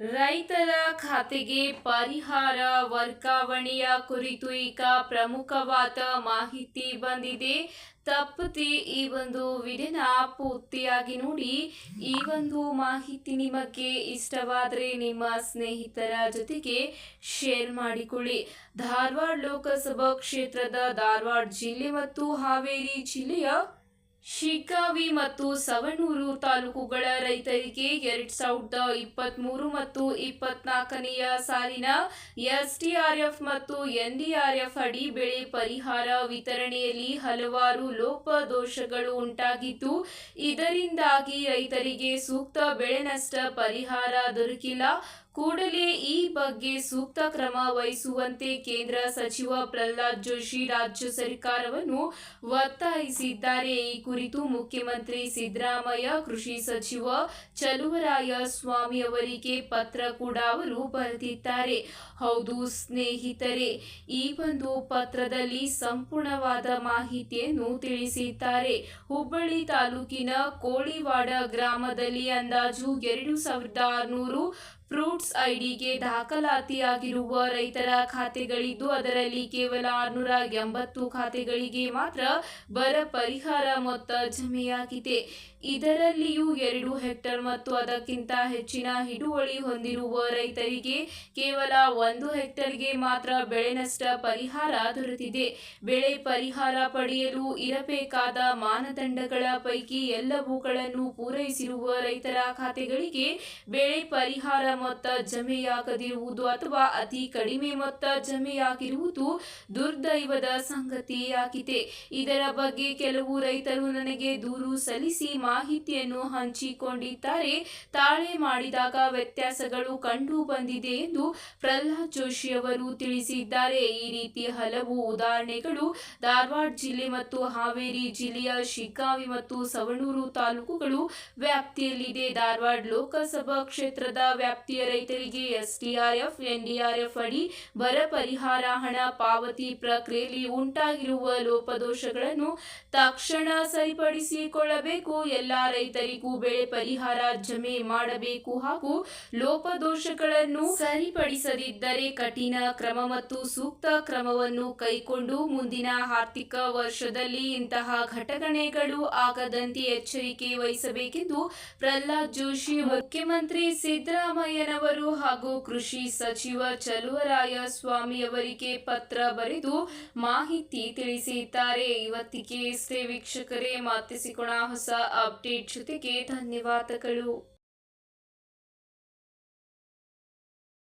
ರೈತರ ಖಾತೆಗೆ ಪರಿಹಾರ ವರ್ಗಾವಣೆಯ ಕುರಿತು ಈಗ ಪ್ರಮುಖವಾದ ಮಾಹಿತಿ ಬಂದಿದೆ. ತಪ್ಪದೆ ಈ ಒಂದು ವಿಡಿಯೋನ ಪೂರ್ತಿಯಾಗಿ ನೋಡಿ. ಈ ಒಂದು ಮಾಹಿತಿ ನಿಮಗೆ ಇಷ್ಟವಾದರೆ ನಿಮ್ಮ ಸ್ನೇಹಿತರ ಜೊತೆಗೆ ಶೇರ್ ಮಾಡಿಕೊಳ್ಳಿ. ಧಾರವಾಡ ಲೋಕಸಭಾ ಕ್ಷೇತ್ರದ ಧಾರವಾಡ ಜಿಲ್ಲೆ ಮತ್ತು ಹಾವೇರಿ ಜಿಲ್ಲೆಯ ಶಿಗ್ಗಾವಿ ಮತ್ತು ಸವಣೂರು ತಾಲೂಕುಗಳ ರೈತರಿಗೆ ಎರಡ್ ಸಾವಿರದ ಇಪ್ಪತ್ತ್ ಮೂರು ಮತ್ತು ಇಪ್ಪತ್ನಾಲ್ಕನೆಯ ಸಾಲಿನ ಎಸ್ಡಿಆರ್ಎಫ್ ಮತ್ತು ಎನ್ಡಿಆರ್ಎಫ್ ಅಡಿ ಬೆಳೆ ಪರಿಹಾರ ವಿತರಣೆಯಲ್ಲಿ ಹಲವಾರು ಲೋಪದೋಷಗಳು ಉಂಟಾಗಿದ್ದು, ಇದರಿಂದಾಗಿ ರೈತರಿಗೆ ಸೂಕ್ತ ಬೆಳೆ ಪರಿಹಾರ ದೊರಕಿಲ್ಲ. ಕೂಡಲೇ ಈ ಬಗ್ಗೆ ಸೂಕ್ತ ಕ್ರಮ ವಹಿಸುವಂತೆ ಕೇಂದ್ರ ಸಚಿವ ಪ್ರಹ್ಲಾದ್ ಜೋಶಿ ರಾಜ್ಯ ಸರ್ಕಾರವನ್ನು ಒತ್ತಾಯಿಸಿದ್ದಾರೆ. ಈ ಕುರಿತು ಮುಖ್ಯಮಂತ್ರಿ ಸಿದ್ದರಾಮಯ್ಯ, ಕೃಷಿ ಸಚಿವ ಚಲುವರಾಯ ಸ್ವಾಮಿ ಅವರಿಗೆ ಪತ್ರ ಕೂಡ ಅವರು ಬರೆದಿದ್ದಾರೆ. ಹೌದು ಸ್ನೇಹಿತರೆ, ಈ ಒಂದು ಪತ್ರದಲ್ಲಿ ಸಂಪೂರ್ಣವಾದ ಮಾಹಿತಿಯನ್ನು ತಿಳಿಸಿದ್ದಾರೆ. ಹುಬ್ಬಳ್ಳಿ ತಾಲೂಕಿನ ಕೋಳಿವಾಡ ಗ್ರಾಮದಲ್ಲಿ ಅಂದಾಜು ಎರಡು ಸಾವಿರದ ಆರುನೂರು ಫ್ರೂಟ್ಸ್ ಐಡಿಗೆ ದಾಖಲಾತಿಯಾಗಿರುವ ರೈತರ ಖಾತೆಗಳಿದ್ದು ಅದರಲ್ಲಿ ಕೇವಲ ಆರುನೂರ ಎಂಬತ್ತು ಖಾತೆಗಳಿಗೆ ಮಾತ್ರ ಬರ ಪರಿಹಾರ ಮೊತ್ತ ಜಮೆಯಾಗಿದೆ. ಇದರಲ್ಲಿಯೂ ಎರಡು ಹೆಕ್ಟರ್ ಮತ್ತು ಅದಕ್ಕಿಂತ ಹೆಚ್ಚಿನ ಹಿಡುವಳಿ ಹೊಂದಿರುವ ರೈತರಿಗೆ ಕೇವಲ ಒಂದು ಹೆಕ್ಟರ್ಗೆ ಮಾತ್ರ ಬೆಳೆ ನಷ್ಟ ಪರಿಹಾರ ದೊರೆತಿದೆ. ಬೆಳೆ ಪರಿಹಾರ ಪಡೆಯಲು ಇರಬೇಕಾದ ಮಾನದಂಡಗಳ ಪೈಕಿ ಎಲ್ಲವುಗಳನ್ನು ಪೂರೈಸಿರುವ ರೈತರ ಖಾತೆಗಳಿಗೆ ಬೆಳೆ ಪರಿಹಾರ ಮೊತ್ತ ಜಮೆಯಾಗದಿರುವುದು ಅಥವಾ ಅತಿ ಕಡಿಮೆ ಮೊತ್ತ ಜಮೆಯಾಗಿರುವುದು ದುರ್ದೈವದ ಸಂಗತಿಯಾಗಿದೆ. ಇದರ ಬಗ್ಗೆ ಕೆಲವು ರೈತರು ನನಗೆ ದೂರು ಸಲ್ಲಿಸಿ ಮಾಹಿತಿಯನ್ನು ಹಂಚಿಕೊಂಡಿದ್ದಾರೆ. ತಾಳೆ ಮಾಡಿದಾಗ ವ್ಯತ್ಯಾಸಗಳು ಕಂಡು ಬಂದಿದೆ ಎಂದು ಪ್ರಹ್ಲಾದ್ ಜೋಶಿ ಅವರು ತಿಳಿಸಿದ್ದಾರೆ. ಈ ರೀತಿ ಹಲವು ಉದಾಹರಣೆಗಳು ಧಾರವಾಡ ಜಿಲ್ಲೆ ಮತ್ತು ಹಾವೇರಿ ಜಿಲ್ಲೆಯ ಶಿಗ್ಗಾವಿ ಮತ್ತು ಸವಣೂರು ತಾಲೂಕುಗಳು ವ್ಯಾಪ್ತಿಯಲ್ಲಿದೆ. ಧಾರವಾಡ ಲೋಕಸಭಾ ಕ್ಷೇತ್ರದ ವ್ಯಾಪ್ತಿಯ ರೈತರಿಗೆ ಎಸ್ಡಿಆರ್ಎಫ್, ಎನ್ಡಿಆರ್ಎಫ್ ಅಡಿ ಬರ ಪರಿಹಾರ ಹಣ ಪಾವತಿ ಪ್ರಕ್ರಿಯೆಯಲ್ಲಿ ಉಂಟಾಗಿರುವ ಲೋಪದೋಷಗಳನ್ನು ತಕ್ಷಣ ಸರಿಪಡಿಸಿಕೊಳ್ಳಬೇಕು. ಎಲ್ಲ ರೈತರಿಗೂ ಬೆಳೆ ಪರಿಹಾರ ಜಮೆ ಮಾಡಬೇಕು ಹಾಗೂ ಲೋಪದೋಷಗಳನ್ನು ಸರಿಪಡಿಸದಿದ್ದರೆ ಕಠಿಣ ಕ್ರಮ ಮತ್ತು ಸೂಕ್ತ ಕ್ರಮವನ್ನು ಕೈಕೊಂಡು ಮುಂದಿನ ಆರ್ಥಿಕ ವರ್ಷದಲ್ಲಿ ಇಂತಹ ಘಟನೆಗಳು ಆಗದಂತೆ ಎಚ್ಚರಿಕೆ ವಹಿಸಬೇಕೆಂದು ಪ್ರಹ್ಲಾದ್ ಜೋಶಿ, ಮುಖ್ಯಮಂತ್ರಿ ಸಿದ್ದರಾಮಯ್ಯನವರು ಹಾಗೂ ಕೃಷಿ ಸಚಿವ ಚಲುವರಾಯ ಸ್ವಾಮಿ ಅವರಿಗೆ ಪತ್ರ ಬರೆದು ಮಾಹಿತಿ ತಿಳಿಸಿದ್ದಾರೆ. ಇವತ್ತಿಗೆ ಇಷ್ಟೇ ವೀಕ್ಷಕರೇ, ಮಾತಿಸಿಕೊಣ ಹೊಸ ಅಪ್ಡೇಟ್ ಜೊತೆಗೆ ಧನ್ಯವಾದಗಳು.